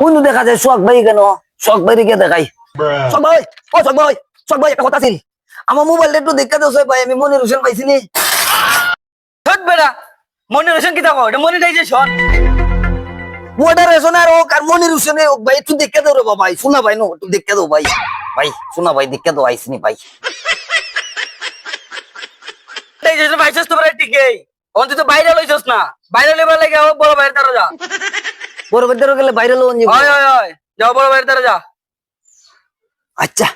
মোবাইলটা দেখা যায় শখ ভাই কেন? শখ ভাই রেখে দেখাই। শখ ভাই ও শখ ভাই শখ কথা ছিল আমার মোবাইলটা একটু দেখা দোষ ভাই আমি মনির হোসেন পাইছি নি। বেড়া মনির হোসেন কি থাকো এটা মনিটাইজেশন ওটার রেশন আর হোক আর মনির হোসেন হোক ভাই একটু দেখে দাও রে ভাই শোনা ভাই নো একটু দেখে ভাই। ভাই শোনা ভাই দেখে দাও আইসিনি ভাই। মনিটাইজেশন পাইছস তোমরা ঠিকই। অন্ত তো বাইরে লইছস না। বাইরে লেবার লাগে বড় বাইরে তারা যা। বড় বেদের গেলে বাইরে লোন হয় হয় হয়। যাও বড় বাইরে তারা যা। আচ্ছা।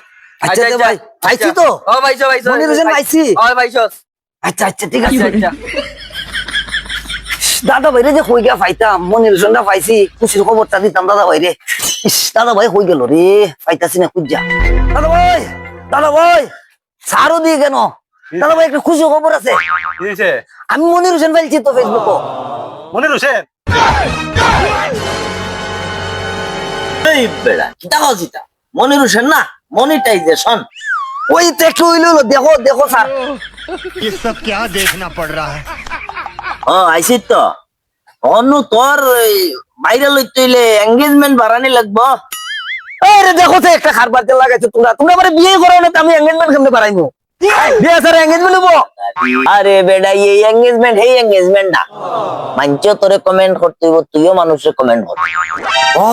আচ্ছা ভাই পাইছি তো? ও ভাইছো ভাইছো মনির হোসেন পাইছি? হয় ভাইছস আচ্ছা আচ্ছা ঠিক আছে। আচ্ছা। দাদা ভাইরে যে কই গা পাইতাম মনির হোসেনটা পাইছি খুশির খবরটা দিতাম দাদা ভাইরে ইস দাদা ভাই কই গেল রে পাইতাছি না খুঁজা দাদা ভাই দাদা ভাই সারও দিয়ে কেন দাদা ভাই একটা খুশি খবর আছে দিয়েছে আমি মনির হোসেন পাইছি তো ফেসবুকে মনির হোসেন এই বেড়া কিতা হস ইতা মনির হোসেন না মনিটাইজেশন ওই তো একটু হইলো হলো, দেখো দেখো স্যার ये सब क्या देखना पड़ रहा है ও আইসি তো। অন্য তোর ভাইরাল হইতে হইলে এঙ্গেজমেন্ট বাড়ানি লাগবো। আরে দেখো তো একটা খারবার তেল লাগাইছো তোমরা। তোমরা মানে বিয়ে করো না আমি এঙ্গেজমেন্ট কেমনে বাড়াইবো বিয়ে স্যার এঙ্গেজমেন্ট হব আরে বেড়া এই এঙ্গেজমেন্ট এই এঙ্গেজমেন্ট না। মাঞ্চ তোরে কমেন্ট করতে হইব তুইও মানুষের কমেন্ট করতে ও।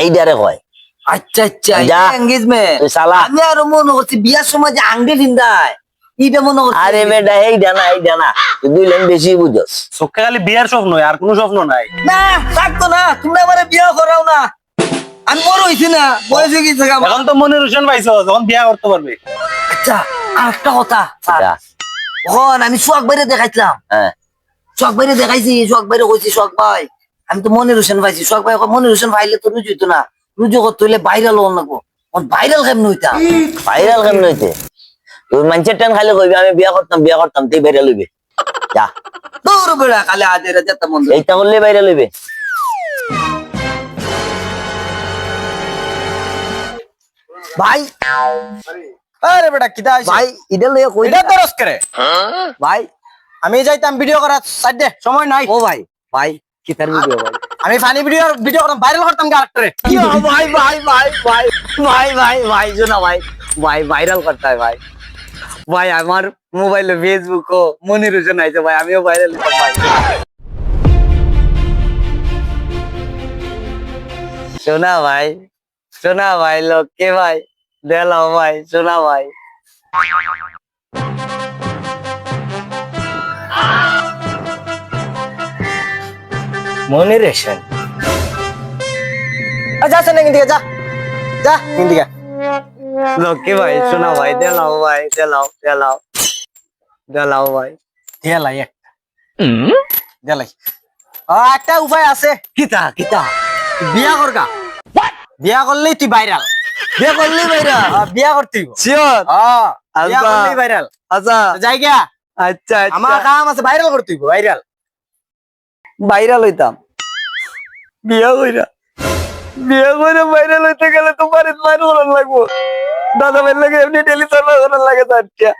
এইটারে কয়। আচ্ছা আচ্ছা। এঙ্গেজমেন্ট তুই সালা আমি আরও মনে করছি বিয়ার সময় যে আংটি ফিন্দায় এটা মনে করছি। আরে বেটা এইটা না এইটা না। দুই লাইন বেশি বুঝস চোখে খালি বিয়ার স্বপ্ন আর কোনো স্বপ্ন নাই। না থাকতো না তোমরা বিয়ে করাও না। আমি বড় হইছি না বয়স। এখন তো মনির হোসেন পাইছো যখন বিয়া করতে পারবে। আচ্ছা আর একটা কথা স্যার। আমি শখ বাইরে দেখাইছিলাম। হ্যাঁ। শখ বাইরে দেখাইছি শখ বাইরে কইছি শখ ভাই আমি তো মনির হোসেন পাইছি। শখ ভাই কয়, মনির হোসেন পাইলে তো রুজু হইতো না। রুজু করতে হইলে ভাইরাল হন লাগবো। ভাইরাল কেমন ভাইরাল কেমন হইতে? মানুষের টেন খাইলে কইবি আমি বিয়া করতাম বিয়া করতাম তুই ভাইরাল হইবে। যা। দূর বেড়া এইটা বললে বাইরে লইবে। ভাই। আরে বেটা কি ভাই ইডা কই ইডা করে? ভাই। আমি যাইতাম ভিডিও করার সাইড দে সময় নাই। ও ভাই ভাই কিতার ভিডিও ভাই। আমি ফানি ভিডিও ভিডিও করতাম ভাইরাল করতাম ক্যারেক্টারে কি ভাই ভাই ভাই ভাই ভাই ভাই ভাই জোনা ভাই ভাই ভাইরাল করতে ভাই। ভাই আমার মোবাইলে ফেসবুক ও মনির হোসেন আইছে ভাই আমিও ভাইরাল ভাই শোনা ভাই শোনা ভাই লোক কে ভাই দেলাও ভাই শোনা ভাই মনির হোসেন যা চলে দিকে যা যা দিকে লোক কে ভাই শোনা ভাই দেলাও ভাই দেলাও দেলাও দেলাও ভাই। দেলাই একটা দেলাই ও একটা উপায় আছে। কিতা কিতা? বিয়া করগা বিয়া করলেই তুই ভাইরাল বিয়ে করলি ভাইরা বিয়া করতে হইব শিওর হ্যাঁ বিয়া আচ্ছা। করলেই ভাইরাল আচ্ছা যাই গিয়া। আচ্ছা আমার আচ্ছা কাম আছে ভাইরাল করতে হইব ভাইরাল ভাইরাল হইতাম। বিয়া কইরা। বিয়া কইরা ভাইরাল হইতে গেলে তো বাড়িতে মাইর করার লাগবো। দাদা ভাই লাগে এমনি ডেলি চালা করার লাগে তারটা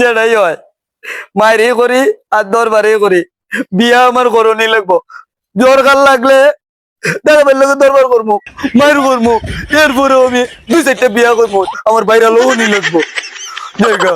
যেটাই হয়। মায়েরই করি আর দরবারই করি। বিয়া আমার করি লাগবো। দরকার লাগলে দরবার করব মায়ের করব এরপরে আমি দুই চারটা বিয়া করব আমার ভাইরাল হওনি লাগবো। জায়গা